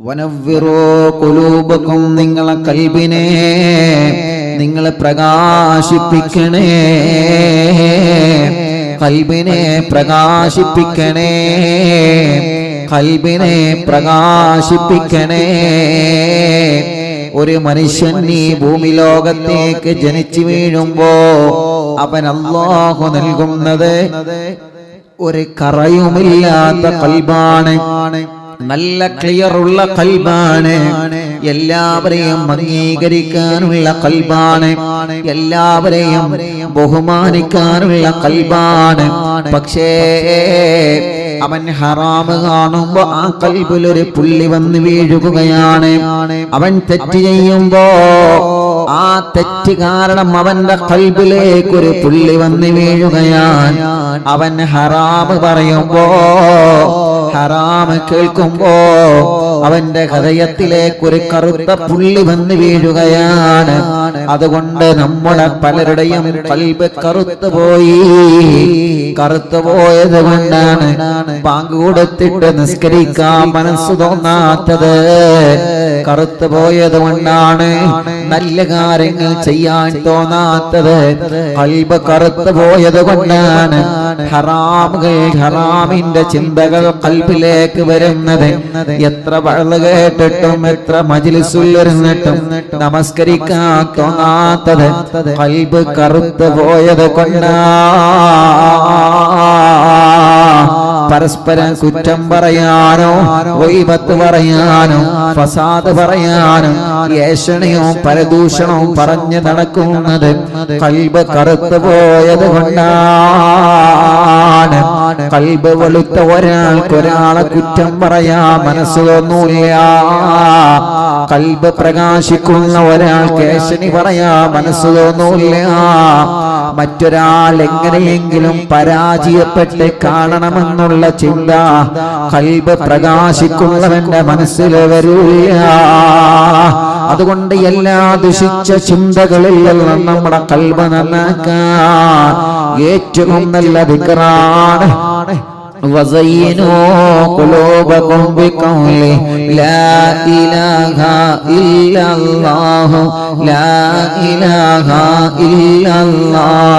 വനവ്വിറോ കുലൂബക്കും നിങ്ങളെ കൽബിനെ നിങ്ങളെ പ്രകാശിപ്പിക്കണേ. കൽബിനെ പ്രകാശിപ്പിക്കണേ. കൽബിനെ പ്രകാശിപ്പിക്കണേ. ഒരു മനുഷ്യൻ ഈ ഭൂമി ലോകത്തേക്ക് ജനിച്ചു വീഴുമ്പോ അവൻ അള്ളാഹു നൽകുന്നത് ഒരു കറയുമില്ലാത്ത കൽബാണ്. നല്ല ക്ലിയർ ഉള്ള കൽബാണ്. എല്ലാവരെയും അംഗീകരിക്കാനുള്ള കൽബാണ്. എല്ലാവരെയും ബഹുമാനിക്കാനുള്ള കൽബാണ്. പക്ഷേ അവൻ ഹറാമ് കാണുമ്പോ ആ കൽബിലൊരു പുള്ളി വന്ന് വീഴുകയാണ്. അവൻ തെറ്റ് ചെയ്യുമ്പോ ആ തെറ്റ് കാരണം അവന്റെ കൽബിലേക്ക് ഒരു പുള്ളി വന്ന് വീഴുകയാണ്. അവൻ ഹറാമ് പറയുമ്പോ ഹറാമ് കേൾക്കുമ്പോ അവന്റെ ഹൃദയത്തിലേക്ക് ഒരു കറുത്ത പുള്ളി വന്ന് വീഴുകയാണ്. അതുകൊണ്ട് നമ്മുടെ പലരുടെയും കൽബ് കറുത്തു പോയി. കറുത്തു പോയത് കൊണ്ടാണ് പാങ്ക് കൊടുത്തിട്ട് നിസ്കരിക്കാൻ മനസ്സ് തോന്നാത്തത്. കറുത്തു പോയത് കൊണ്ടാണ് നല്ല കാര്യങ്ങൾ ചെയ്യാൻ തോന്നാത്തത്. കൽബ് കറുത്തു പോയത് കൊണ്ടാണ് ഹറാമുകൾ ഹറാമിന്റെ ചിന്തകൾ കൽബിലേക്ക് വരുന്നത്. എത്ര വള കേട്ടിട്ടും എത്ര മജിലിസുൽ ഇരുന്നിട്ടും നമസ്കരിക്കാൻ തോന്നാത്തത് കൽബ് കറുത്തു പോയത് കൊണ്ടാ. പരസ്പരം കുറ്റം പറയാനോ വൈബത്ത് പറയാനോ ഫസാദ് പറയാനോ ഏഷണിയോ പരദൂഷണോ പറഞ്ഞു നടക്കുന്നത് കൽബ് കറുത്തു പോയത് കൊണ്ടാണ്. കൽബ് വെളുത്ത ഒരാൾക്ക് ഒരാളെ കുറ്റം പറയാ മനസ്സ് തോന്നൂല്ല കൽബ് പ്രകാശിക്കുന്ന ഒരാൾക്ക് കേശനി പറയാ മനസ്സ് തോന്നൂല്ല. മറ്റൊരാൾ എങ്ങനെയെങ്കിലും പരാജയപ്പെട്ട് കാണണമെന്നുള്ള ചിന്ത കൽബ് പ്രകാശിക്കുന്നവന്റെ മനസ്സിൽ വരൂല്ല. അതുകൊണ്ട് എല്ലാ ദുഷിച്ച ചിന്തകളിൽ നിന്നും നമ്മുടെ കൽബ് നന്നാക്കാൻ ഏറ്റവും നല്ല ദിക്റാണ് وزينوا قلوبكم بقول لا إله إلا الله لا إله إلا الله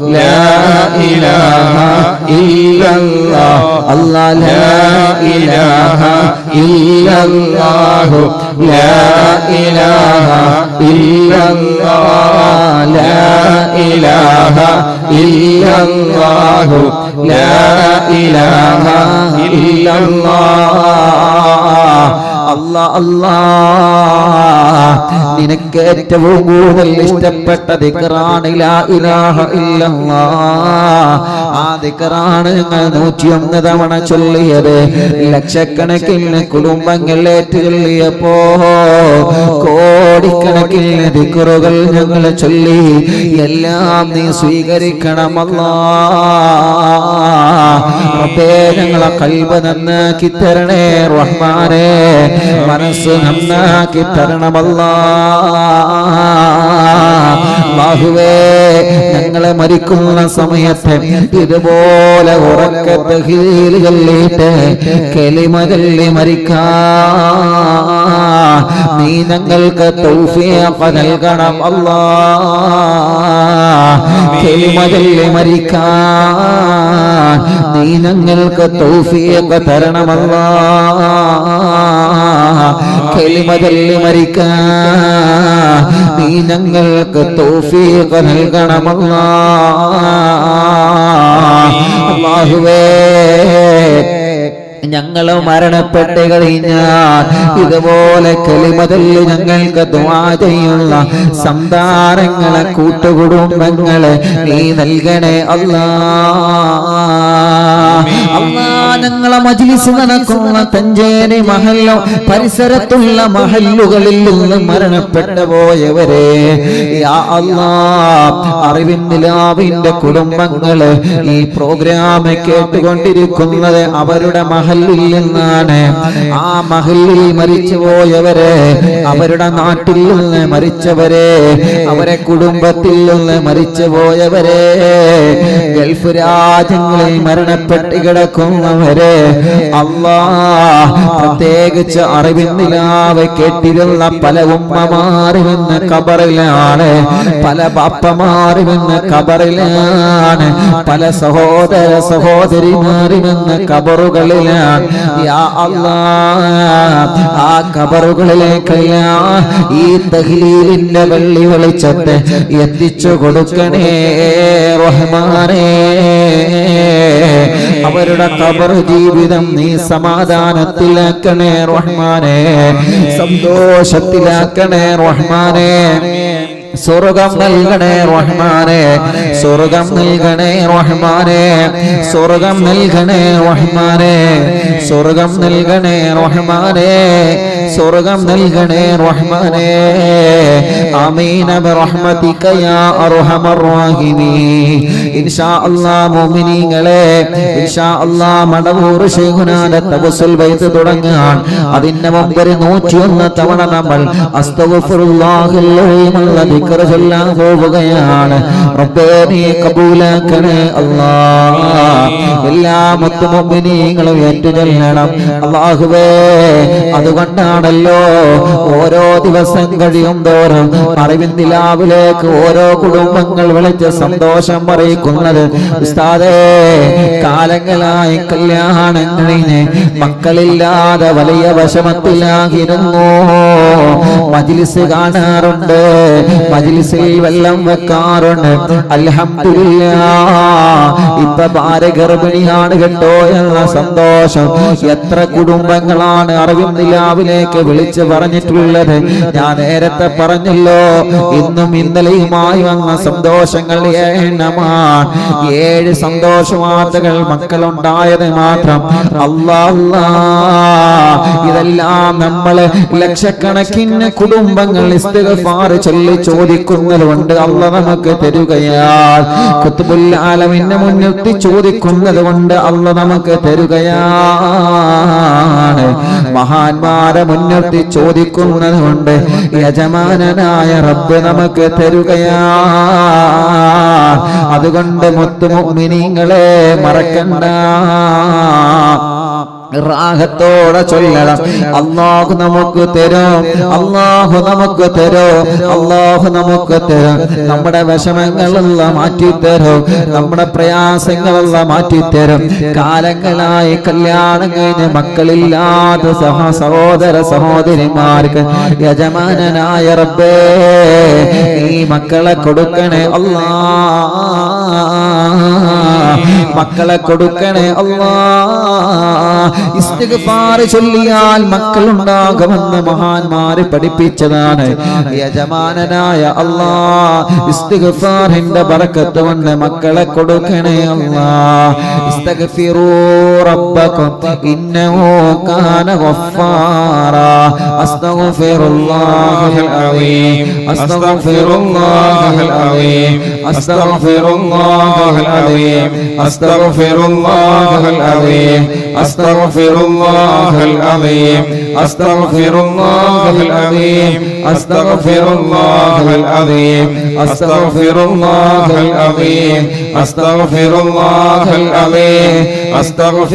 لا إله إلا الله الله لا إله إلا الله لا إله إلا الله لا إله إلا الله لا إله إلا الله അല്ലാ അല്ലാ. നിനക്ക് ഏറ്റവും കൂടുതൽ ഇഷ്ടപ്പെട്ട ഇല്ലല്ലാ. ആ ദിക്റാണ് ഞങ്ങൾ നൂറ്റിയൊന്ന് തവണ ചൊല്ലിയത്. ലക്ഷക്കണക്കിന് കുടുംബങ്ങൾ ഏറ്റു ചൊല്ലിയപ്പോ കോടിക്കണക്കിന് ദിക്റുകൾ ഞങ്ങൾ ചൊല്ലി. എല്ലാം നീ സ്വീകരിക്കണമല്ലാ. ഞങ്ങളെ കൽബ് നന്നാക്കി തരണേ റഹ്മാനേ. മനസ്സ് നന്നാക്കി തരണമല്ല. ബാഹുവേ ഞങ്ങളെ മരിക്കുന്ന സമയത്ത് ഇതുപോലെ ഉറക്കത്തെ ഹീലുകളിലേറ്റ് കെളിമ ചൊല്ലി മരിക്കാ. നീ ഞങ്ങൾക്ക് തൗഫിയപ്പ നൽകണം അല്ലാ. കെളിമ ചൊല്ലി മരിക്കാൻ നീ ഞങ്ങൾക്ക് തൗഫിയപ്പ തരണമല്ലാ. കെളിമതല്ലി മരിക്കാൻ നീ ഞങ്ങൾക്ക് തൗഫീഖ് നൽകണമല്ല. അല്ലാഹുവേ ഞങ്ങൾ മരണപ്പെട്ട് കഴിഞ്ഞാൽ ഇതുപോലെ കെളിമതല്ലി ഞങ്ങൾക്ക് ദുആ ചെയ്യുന്ന സന്താനങ്ങളെ കൂട്ടുകുടുംബങ്ങളെ നീ നൽകണേ അല്ലാ. അല്ലാ ഞങ്ങളെ മജ്ലിസ് നടക്കുന്ന തഞ്ചേരി മഹല്ലോ പരിസരത്തുള്ള മഹല്ലുകളിൽ നിന്ന് മരണപ്പെട്ടു പോയവരെ. അറിവിൻ നിലാവിന്റെ കുടുംബങ്ങൾ ഈ പ്രോഗ്രാം കേട്ടുകൊണ്ടിരിക്കുന്നത് അവരുടെ മഹല്ലിൽ നിന്നാണ്. ആ മഹല്ലിൽ മരിച്ചു പോയവരെ അവരുടെ നാട്ടിൽ നിന്ന് മരിച്ചവരെ അവരെ കുടുംബത്തിൽ നിന്ന് മരിച്ചു പോയവരെ. ഗൾഫ് രാജ്യങ്ങളിൽ മരണപ്പെട്ട് കിടക്കുന്നവരെ അള്ളാ പ്രത്യേകിച്ച് അറിവിന്നിലാവ് കേട്ടിരുന്ന പല ഉമ്മമാരുമെന്ന് കബറിലാണ് പല ബാപ്പമാരുമെന്ന് കബറിലാണ് പല സഹോദര സഹോദരി കബറുകളിലാണ് യാ കബറുകളിലാണ് ആ കബറുകളിലേക്കെല്ലാം ഈ തഹ്ലീലിന്റെ വെള്ളി വെളിച്ചത്തെ എത്തിച്ചു കൊടുക്കണേ റഹ്മാനേ. അവരുടെ കബർ ജീവിതം നീ സമാധാനത്തിലാക്കണേ റഹ്മാനെ. സന്തോഷത്തിലാക്കണേ റഹ്മാനെ. സ്വർഗം നൽകണേ റഹ്മാനെ. സ്വർഗം നൽകണേ റഹ്മാനെ. സ്വർഗം നൽകണേ റഹ്മാനെ. സ്വർഗം നൽകണേ റഹ്മാനെ. സ്വർഗം നൽകണേ റഹ്മാനെ. ആമീന ബിറഹ്മതിക യാ അർഹമർ റഹീമീൻ. ഇൻഷാ അല്ലാഹ് മുഅ്മിനീങ്ങളെ ഇൻഷാ അല്ലാഹ് മടവൂർ ശൈഖുനാന തവസ്സുൽ ബൈത്ത് തുടങ്ങാൻ. അതിന്റെ മുമ്പ് 101 തവണ നമ്മൾ അസ്തഗ്ഫിറുല്ലാഹിൽ അലീം എന്ന ദിക്ർ ചൊല്ലാൻ പോവുകയാണ്. റബ്ബേ നീ കബൂലാക്കണേ അല്ലാഹ് എല്ലാ മുത്തുമുഅ്മിനീങ്ങളും ഏറ്റുചൊല്ലണം. അല്ലാഹുവേ അതുകൊണ്ടാണല്ലോ ഓരോ ദിവസം കഴിയും തോറും അറിവിൻ നിലാവിലേക്ക് ഓരോ കുടുംബങ്ങൾ വിളിച്ച് സന്തോഷം അറിയിക്കുന്നത്. ഉസ്താദേ കാലങ്ങളായി കല്യാണം കഴിഞ്ഞ് മക്കളില്ലാതെ വലിയ വശമത്തിലാകിരുന്നു മജിലിസ് കാണാറുണ്ട്. മജിലിസിൽ വെള്ളം വെക്കാറുണ്ട്. അൽഹംദുലില്ലാ ഇപ്പൊ ഭാര്യ ഗർഭിണിയാണ് കേട്ടോ എന്ന സന്തോഷം. എത്ര കുടുംബങ്ങളാണ് അറിവിൻ നിലാവിലേക്ക് വിളിച്ചു പറഞ്ഞിട്ടുള്ളത് ഞാൻ നേരത്തെ പറഞ്ഞല്ലോ. ഇന്നും ഇന്നലെയുമായി വന്ന സന്തോഷങ്ങൾ എണ്ണമാണ്. ഏഴ് സന്തോഷ വാർത്തകൾ മക്കളുണ്ടായത് മാത്രം. ഇതെല്ലാം നമ്മൾ ലക്ഷക്കണക്കിന് കുടുംബങ്ങൾ ഇസ്തിഗ്ഫാർ ചൊല്ലി ചോദിക്കുന്നതുകൊണ്ട് അല്ല നമുക്ക് തരുകയാൽ. കുത്തുബുൽ ആലമിന്റെ മുൻനിർത്തി ചോദിക്കുന്നത് കൊണ്ട് അല്ല നമുക്ക് തരുകയാണ് മഹാന്മാരെ മുൻനിർത്തി ചോദിക്കുന്നത് കൊണ്ട് യജമാനനായ റബ്ബ് നമുക്ക് തരുകയാ. അതുകൊണ്ട് മുത്തുമുമിനിങ്ങളെ മറക്കണ്ട. റാഹത്തോടെ ചൊല്ലണം. അള്ളാഹു നമുക്ക് തരും. അള്ളാഹു നമുക്ക് തരും. അള്ളാഹു നമുക്ക് തരും. നമ്മുടെ വിഷമങ്ങളെല്ലാം മാറ്റിത്തരും. നമ്മുടെ പ്രയാസങ്ങളെല്ലാം മാറ്റിത്തരും. കാലങ്ങളായി കല്യാണം കഴിഞ്ഞ് മക്കളില്ലാത്ത സഹ സഹോദര സഹോദരിമാർക്ക് യജമാനായ റബ്ബേ ഈ മക്കളെ കൊടുക്കണേ അല്ലാ മക്കളെ കൊടുക്കണേ അല്ലാ ഇസ്തിഗ്ഫാർ ചൊല്ലിയാൽ മക്കൾ ഉണ്ടാകുമെന്ന് മഹാന്മാര് പഠിപ്പിച്ചതാണ്. യജമാനനായ അല്ലാ ഇസ്തിഗ്ഫാറിന്റെ ബറക്കത്ത് കൊണ്ട് മക്കളെ കൊടുക്കണേ അല്ലാ ഇസ്തഗ്ഫിറൂ. ربكم إنه كان غفارا أستغفر الله العظيم أستغفر الله العظيم أستغفر الله العظيم أستغفر الله العظيم أستغفر الله العظيم أستغفر الله العظيم أستغفر الله العظيم أستغفر الله العظيم أستغفر الله العظيم أستغفر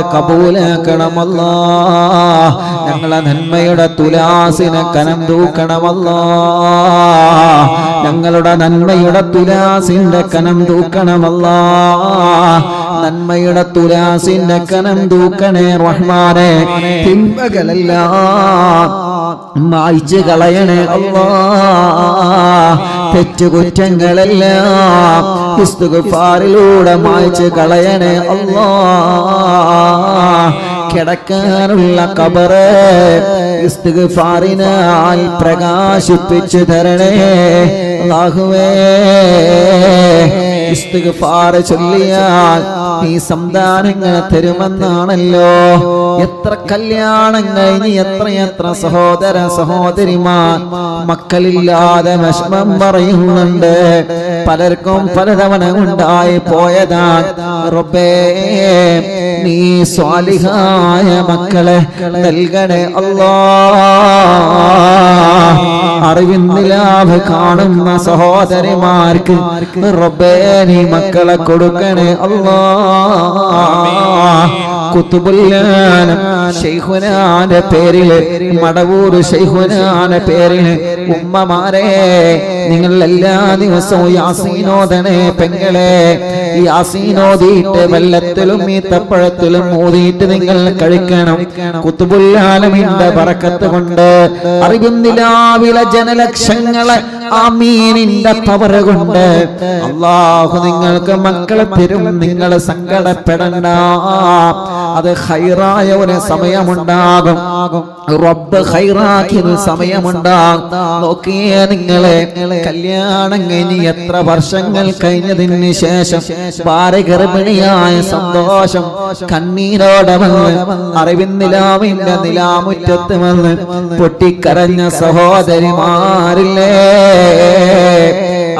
കബൂലാക്കണമല്ല. ഞങ്ങളെ നന്മയുടെ തുലാസിനെ കനം തൂക്കണമല്ല. ഞങ്ങളുടെ നന്മയുടെ തുലാസിന്റെ കനം തൂക്കണമല്ല. നന്മയുടെ തുലാസിന്റെ കനം തൂക്കണേ റഹ്മാനെ. തിന്മകളെല്ലാം. മായിച്ച് കളയണേ അല്ലാ. തെറ്റുകുറ്റങ്ങളെല്ലാം ഇസ്തുഗഫാറിലൂടെ മായ്ച്ച് കളയണേ അല്ലാ. കിടക്കാനുള്ള കബറ് ഫാറിനായി പ്രകാശിപ്പിച്ചു തരണേ. അല്ലാഹുവേ. ഇസ്തിഗ്ഫാർ ചൊല്ലിയാൽ നീ സന്താനങ്ങൾ തരുമെന്നാണല്ലോ. എത്ര കല്യാണം കഴിഞ്ഞ് എത്ര സഹോദര സഹോദരിമാർ മക്കളില്ലാതെ വിഷമം പറയുന്നുണ്ട്. പലർക്കും പലതവണ ഉണ്ടായി പോയതാ റബ്ബേ നീ സ്വാലിഹായ മക്കളെ നൽകണേ അല്ലാ അറിവിന്ദിലാവ് കാണുന്ന സഹോദരിമാർക്ക് റബ്ബേ നീ മക്കളെ കൊടുക്കണേ അല്ലാ. കുത്തുബുല്ലാനം ശൈഖുനാന്റെ പേരിൽ മടവൂർ ശൈഖുനാന്റെ പേരിൽ ഉമ്മമാരെ നിങ്ങൾ എല്ലാ ദിവസവും യാസീനോദനെ പെങ്ങളെ യാസീനോദിയിട്ട് വെള്ളത്തിലും ഈത്തപ്പഴത്തിലും ഊതിയിട്ട് നിങ്ങൾ കഴിക്കണം. കുത്തുബുല്ലാലമിന്റെ പറക്കത്ത് കൊണ്ട് അറിയുന്നിലാവിലെ ജനലക്ഷങ്ങളെ ആ മീനിന്റെ പവർ കൊണ്ട് അള്ളാഹു നിങ്ങൾക്ക് മക്കളെ തരും നിങ്ങൾ സങ്കടപ്പെടണ്ട. അത് ഹൈറായ ഒരു സമയമുണ്ടാകും. റബ്ബ് ഹൈറാക്കിയത് സമയമുണ്ടാകും. നോക്കിയേ നിങ്ങളെ കല്യാണം കഴിഞ്ഞ് എത്ര വർഷങ്ങൾ കഴിഞ്ഞതിന് ശേഷം ഭാര്യ ഗർഭിണിയായ സന്തോഷം കണ്ണീരോടെ വന്ന് അറിവിന്നിലാവിന്റെ നിലാമുറ്റത്ത് വന്ന് പൊട്ടിക്കരഞ്ഞ സഹോദരിമാരില്ലേ?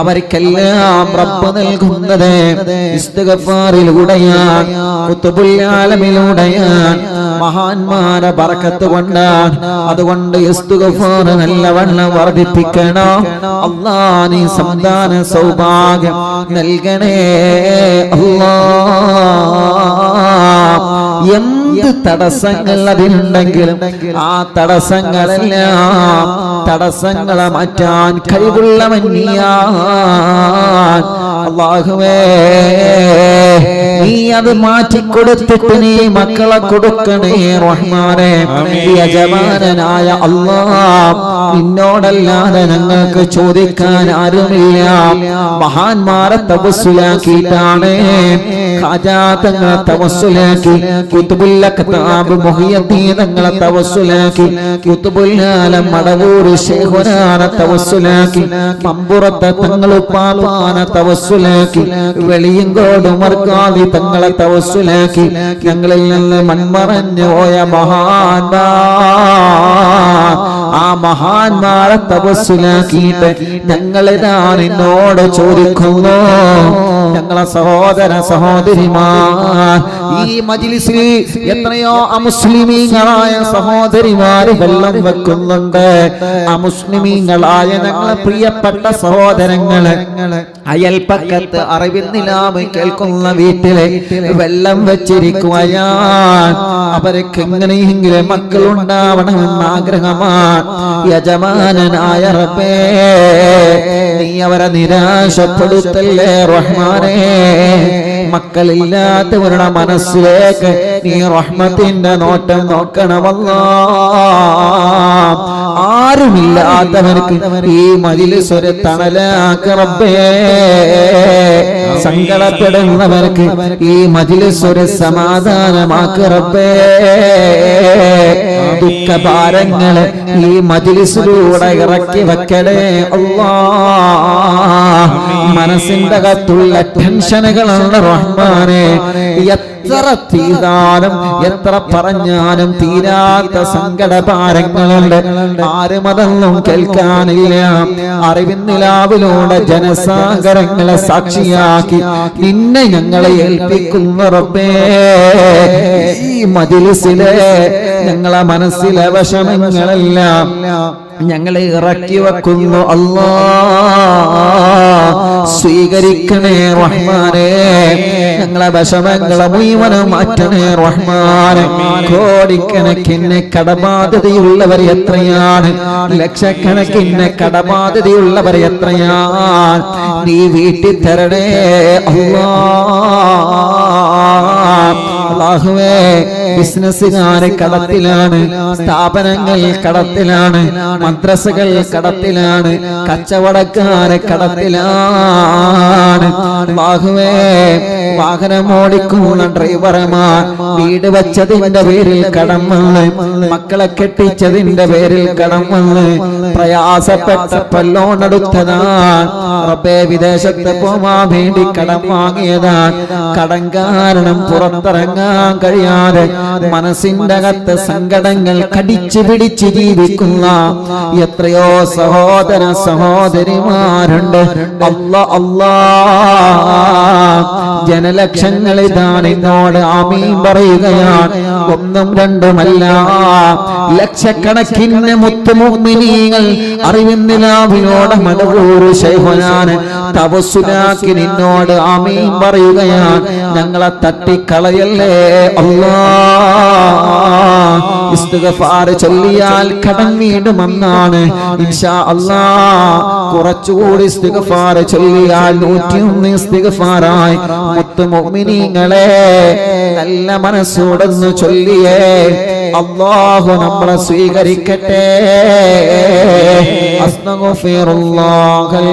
അവർക്കെല്ലാം റബ്ബ് നൽകുന്നത് ഇസ്തിഗ്ഫാറിലൂടെയാണ് കുത്തുബുല്ലാലമിലൂടെയാണ് മഹാന്മാരെ പറക്കത്ത് കൊണ്ടാണ്. അതുകൊണ്ട് ഇസ്തിഗ്ഫാർ നല്ലവണ്ണം വർദ്ധിപ്പിക്കണം. അല്ലാ നീ സന്താന സൗഭാഗ്യം നൽകണേ. അല്ലാ എന്ത് തടസ്സങ്ങൾ അതിനുണ്ടെങ്കിലും ആ തടസ്സങ്ങളെല്ലാം തടസ്സങ്ങളെ മാറ്റാൻ കഴിവുള്ളവൻ നീയാണ് അള്ളാഹുവേ നീ അത് മാറ്റിക്കൊടുത്തിട്ട് നീ മക്കളെ കൊടുക്കണേ റഹ്മാനെ. യജമാനായ അല്ലാ നിന്നോടല്ലാതെ ഞങ്ങൾക്ക് ചോദിക്കാൻ ആരുമില്ല. മഹാന്മാരെ തപസ്സുലാക്കിയിട്ടാണ് ഖജാതങ്ങളെ തവസ്സുലാക്കി കുത്തുബുല്ല കത്താബ് മുഹിയദ്ദീനങ്ങളെ തവസ്സുലാക്കി കുത്തുബുല്ലാലം മടവൂർ ശേഖുനാനെ തവസ്സുലാക്കി മമ്പുറത്തെ തങ്ങളുപ്പാപ്പാനെ തവസ്സുലാക്കി കോടും മറക്കാതെ തങ്ങളെ തവസ്സുലാക്കി ഞങ്ങളിൽ നിന്ന് മൺമറഞ്ഞു പോയ മഹാന്മാ ആ മഹാന്മാരെ തപസ്സിലാക്കിയിട്ട് ഞങ്ങളിതാ നിന്നോട് ചോദിക്കുന്നു. ഞങ്ങളെ സഹോദര സഹോദരിമാർ ഈ മജിലിസിൽ എത്രയോ അമുസ്ലിമീങ്ങളായ സഹോദരിമാര് വെള്ളം വെക്കുന്നുണ്ട്. അമുസ്ലിമീങ്ങളായ ഞങ്ങളെ പ്രിയപ്പെട്ട സഹോദരങ്ങൾ അയൽപ്പക്കത്ത് അറിവിന്നിലാമ് കേൾക്കുന്ന വീട്ടിലെ വെള്ളം വെച്ചിരിക്കുകയാ അവർക്ക് എങ്ങനെയെങ്കിലും മക്കളുണ്ടാവണമെന്ന് ആഗ്രഹമാണ്. യജമാനനായ റബ്ബേ നീ അവരെ നിരാശപ്പെടുത്തല്ലേ റഹ്മാനേ? മക്കളില്ലാത്തവരുടെ മനസ്സിലേക്ക് നീ റഹ്മത്തിന്റെ നോട്ടം നോക്കണമല്ലോ. ആരുമില്ലാത്തവർക്ക് ഈ മജിലിസ് ഒരു തണലാക്ക റബ്ബേ സങ്കടപ്പെടുന്നവർക്ക് ഈ മജിലിസ് സ്വര സമാധാനമാക്ക റബ്ബേ ദുഃഖഭാരങ്ങൾ ഈ മജിലിസിലൂടെ ഇറക്കി വെക്കടേ അള്ളാ. മനസ്സിന്റെ അകത്തുള്ള ടെൻഷനുകളാണ് റഹ്മാനെ. എത്ര തീരാനും എത്ര പറഞ്ഞാലും തീരാത്ത സങ്കടഭാരങ്ങളുണ്ട്. ആരും അതൊന്നും കേൾക്കാനില്ല. അറിവിന്നിലാവിലൂടെ ജനസാഗരങ്ങളെ സാക്ഷിയാക്കി നിന്നെ ഞങ്ങളെ ഏൽപ്പിക്കുന്ന ഈ മജിലിസിലെ ഞങ്ങളെ മനസ്സിലെ വിഷമങ്ങളെല്ലാം ഞങ്ങളെ ഇറക്കി വെക്കുന്നു അല്ലാ സ്വീകരിക്കണേ റഹ്മാനേ. ഞങ്ങളെ വിഷമങ്ങളെ മുഴുവനും മാറ്റണേ റഹ്മാനെ. കോടിക്കണക്കിന് കടബാധ്യതയുള്ളവർ എത്രയാണ്? ലക്ഷക്കണക്കിന് കടബാധ്യതയുള്ളവർ എത്രയാണ്? നീ വീട്ടിൽ തരണേ അല്ലാ അള്ളാഹുവേ ബിസിനസ്സുകാര് കടത്തിലാണ് സ്ഥാപനങ്ങൾ കടത്തിലാണ് മദ്രസകൾ കടത്തിലാണ് കച്ചവടക്കാര് കടത്തിലാണ്. അള്ളാഹുവേ വാഹനം ഓടിക്കുന്ന ഡ്രൈവർമാർ വീട് വച്ചതിന്റെ പേരിൽ കടം വന്ന് മക്കളെ കെട്ടിച്ചതിന്റെ പേരിൽ കടം വന്ന് പ്രയാസപ്പെട്ട ലോൺ എടുത്തതാണ് റബ്ബേ വിദേശത്ത് പോവാൻ വേണ്ടി കടം വാങ്ങിയതാണ് കടം കാരണം പുറത്തിറങ്ങാൻ കഴിയാതെ മനസ്സിന്റെ അകത്ത് സങ്കടങ്ങൾ കടിച്ചു പിടിച്ച് ജീവിക്കുന്ന എത്രയോ സഹോദര സഹോദരിമാരുണ്ട്. അല്ല അല്ലാ. ജനലക്ഷങ്ങൾ ഇതാണ് എന്നോട് ആമീൻ പറയുകയാണ്. ഒന്നും രണ്ടുമല്ല. ലക്ഷക്കണക്കിന് മുത്തുമുമിനീങ്ങൾ അറിവിന്നിലാവിനോട് മടവൂര് ശൈഹനാണ് തവസുലാക്കി നിന്നോട് ആമീൻ പറയുകയാണ്. ഞങ്ങളെ തട്ടിക്കളയല്ലേ അല്ലാ ഇസ്തിഗ്ഫാർ ചൊല്ലിയാൽ കടം അന്നാണ് ഇൻഷാ അല്ലാ കുറച്ചുകൂടി ഇസ്തിഗ്ഫാർ ചൊല്ലിയാൽ നൂറ്റിയൊന്ന് ഇസ്തിഗ്ഫാറായി. മുത്ത് മുഅ്മിനീങ്ങളെ നല്ല മനസ്സോടൊന്ന് ചൊല്ലിയേ. അള്ളാഹു നമ്മളെ സ്വീകരിക്കട്ടെ. അസ്തഗ്ഫിറുല്ലാഹൽ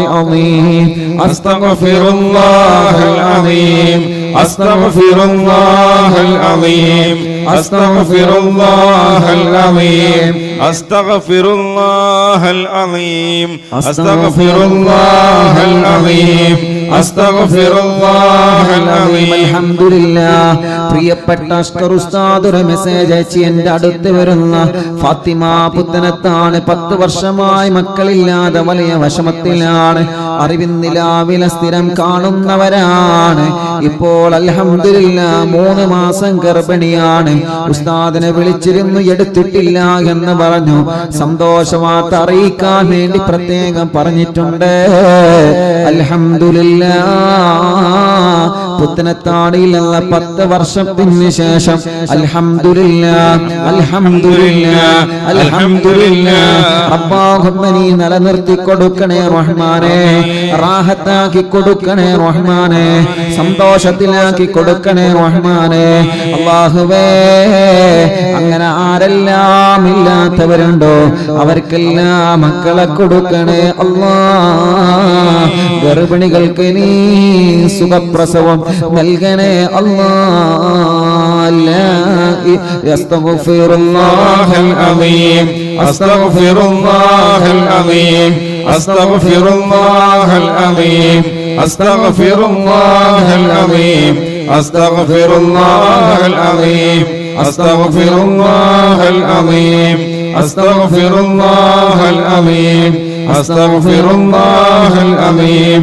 أستغفر الله العظيم അസ്തഗ്ഫിറുല്ലാഹൽ الله അസ്തഗ്ഫിറുല്ലാഹൽ أستغفر അസ്തഗ്ഫിറുല്ലാഹൽ العظيم أستغفر الله العظيم الحمد അൽഹംദുലില്ലാ പ്രിയപ്പെട്ട അഷ്കർ ഉസ്താദ് ഒരു മെസ്സേജ് അയച്ച് എന്റെ അടുത്ത് വരുന്ന ഫാത്തിമ പുത്തനത്താണ്. പത്ത് വർഷമായി മക്കളില്ലാതെ വലിയ വിഷമത്തിലാണ്. അറിവിന്നിലാവിലെ സ്ഥിരം കാണുന്നവരാണ്. ഇപ്പോൾ അൽഹംദുലില്ലാ മൂന്ന് മാസം ഗർഭിണിയാണ്. ഉസ്താദിനെ വിളിച്ചിരുന്നു എടുത്തിട്ടില്ല എന്ന് പറഞ്ഞു സന്തോഷവാർത്ത അറിയിക്കാൻ വേണ്ടി പ്രത്യേകം പറഞ്ഞിട്ടുണ്ട്. അൽഹംദുലില്ലാ അല്ല പത്ത് വർഷത്തിന് ശേഷം അൽഹംദുലില്ലാ അൽഹംദുലില്ലാ അൽഹംദുലില്ലാ. റബ്ബാഹുമ്മ നീ നിലനിർത്തി കൊടുക്കണേ റഹ്മാനെ റാഹത്താക്കി കൊടുക്കണേ റഹ്മാനെ സന്തോഷത്തിലാക്കി കൊടുക്കണേ റഹ്മാനെ. അള്ളാഹുവേ അങ്ങനെ ആരെല്ലാം ഇല്ലാത്തവരുണ്ടോ? അവർക്കെല്ലാം മക്കളെ കൊടുക്കണേ അല്ലാ ഗർഭിണികൾക്ക് നീ സുഖപ്രസവം നൽകണേ അല്ലാ ലാ ഇ- യസ്തഗ്ഫിറുല്ലാഹൽ العظيم أستغفر الله العظيم أستغفر الله العظيم أستغفر الله العظيم أستغفر الله العظيم أستغفر الله العظيم أستغفر الله العظيم أستغفر الله العظيم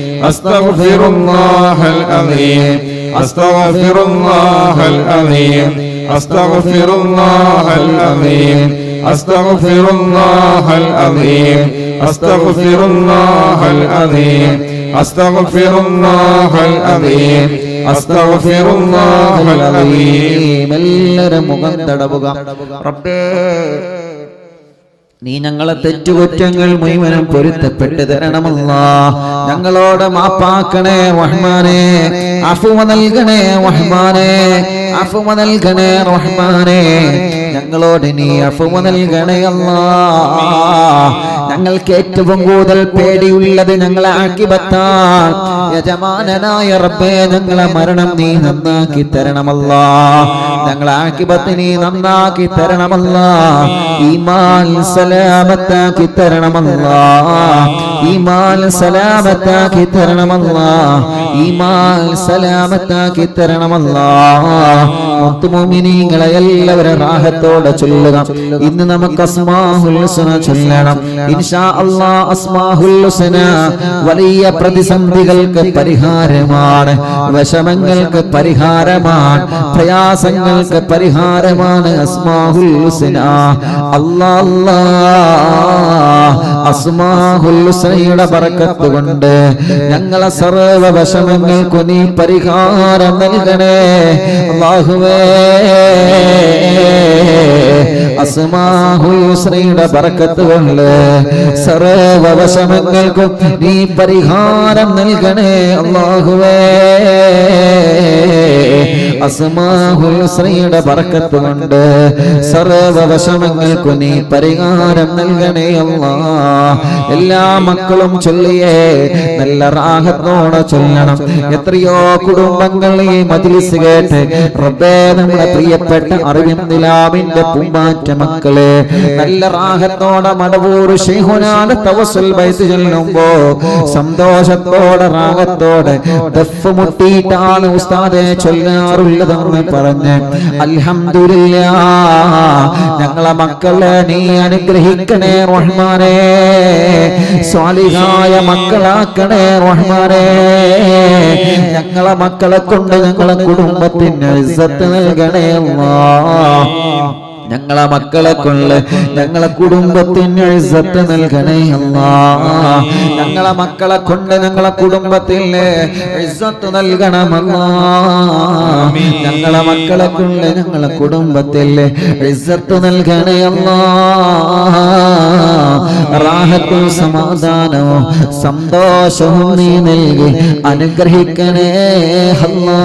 أستغفر الله العظيم أستغفر الله العظيم أستغفر الله العظيم أستغفر الله العظيم أستغفر الله العظيم أستغفر الله العظيم أستغفر الله العظيم എല്ലാവരും മുഖം തടവുക റബ്ബേ നീ ഞങ്ങളെ തെറ്റുകുറ്റങ്ങൾ മുഴുവനും പൊരുത്തപ്പെട്ട് തരണമല്ല. ഞങ്ങളോട് മാപ്പാക്കണേ വഹ്മാനെ അഫുവ നൽകണേ റഹ്മാനെ. നൽകണേ റഹ്മാനെ. ഞങ്ങളോട് നീ അഫുമ നൽകണേ ഞങ്ങൾക്ക് ഏറ്റവും കൂടുതൽ പേടിയുള്ളത് ഞങ്ങളെ ആക്കിബത്താൻ യജമാനനായ റബ്ബേ ഞങ്ങളെ മരണം നീ നന്നാക്കി തരണമല്ല. ഞങ്ങളെ ആക്കിബത്ത് നീ നന്നാക്കി തരണമല്ല. ഈമാൻ സലാമത്താക്കി തരണമല്ല. ഈമാൻ സലാമത്താക്കി തരണമല്ല. ഈമാൻ സലാമത്താക്കി തരണമല്ല. മുത്തുമോമിനിങ്ങളെ എല്ലാവരും റാഹത്തോടെ ചൊല്ലുക. ഇന്ന് നമുക്ക് അസ്മാഹുൽ ഹുസ്ന ചൊല്ലണം. ഇൻഷാ അല്ലാ ഹുസ്ന വലിയ പ്രതിസന്ധികൾക്ക് പരിഹാരമാണ്. വിഷമങ്ങൾക്ക് പരിഹാരമാണ്. പ്രയാസങ്ങൾക്ക് പരിഹാരമാണ് അസ്മാഹുൽ ഹുസ്ന. അല്ലാ അല്ലാ. അസ്മാഹുൽ പറക്കത്ത് കൊണ്ട് ഞങ്ങളെ സർവ വിഷമങ്ങൾക്കു നീ പരിഹാരം നൽകണേ. അല്ലാഹുവേ. അസ്മാഹുസ്രയുടെ പറക്കത്ത് കൊണ്ട് സർവ വശമങ്ങൾക്കും നീ പരിഹാരം നൽകണേ. അള്ളാഹുവേ അസ്മാഹുസ്രയുടെ ബർക്കത്ത് കൊണ്ട് സർവ വശമങ്ങൾക്കും നീ പരിഹാരം നൽകണേ അല്ലാ. എല്ലാ മക്കളും ചൊല്ലിയേ നല്ല റാഹത്തോടെ ചൊല്ലണം. എത്രയോ കുടുംബങ്ങൾ ഈ മജിലിസ് കേട്ട് റബ്ബേ നമ്മുടെ പ്രിയപ്പെട്ട അറിവിന്ദിലാമിന്റെ പൂമ്പാറ്റ മക്കളെ നല്ല റാഹത്തോടെ മടവൂർ ഷെയ്ഹുനാട് തവസുൽ വയസ്സ് ചെല്ലുമ്പോ സന്തോഷത്തോടെ റാഹത്തോടെ ദഫ് മുട്ടിയിട്ടാണ് ഉസ്താദെ ചൊല്ലാറുള്ളതെന്ന് പറഞ്ഞ് അൽഹംദുലില്ലാ ഞങ്ങളെ മക്കളെ നീ അനുഗ്രഹിക്കണേ റഹ്മാനെ സ്വാലിഹായ മക്കളാക്കണേ റഹ്മാനെ ഞങ്ങളെ മക്കളെ കൊണ്ട് ഞങ്ങളെ കുടുംബത്തിന് ഇസ്സത്ത് നൽകണേ അല്ലാ. ഞങ്ങളെ മക്കളെ കൊണ്ട് ഞങ്ങളെ കുടുംബത്തിന് ഇസ്സത്ത് നൽകണേ അല്ലാ. ഞങ്ങളെ മക്കളെ കൊണ്ട് ഞങ്ങളെ കുടുംബത്തിന് ഇസ്സത്ത് നൽകണമല്ലാ. ഞങ്ങളെ മക്കളെ കൊണ്ട് ഞങ്ങളെ കുടുംബത്തിൽ ഇസ്സത്ത് നൽകണേ അല്ലാ. റാഹത്തും സമാധാനവും സന്തോഷവും നീ നൽകി അനുഗ്രഹിക്കണേ അല്ലാ.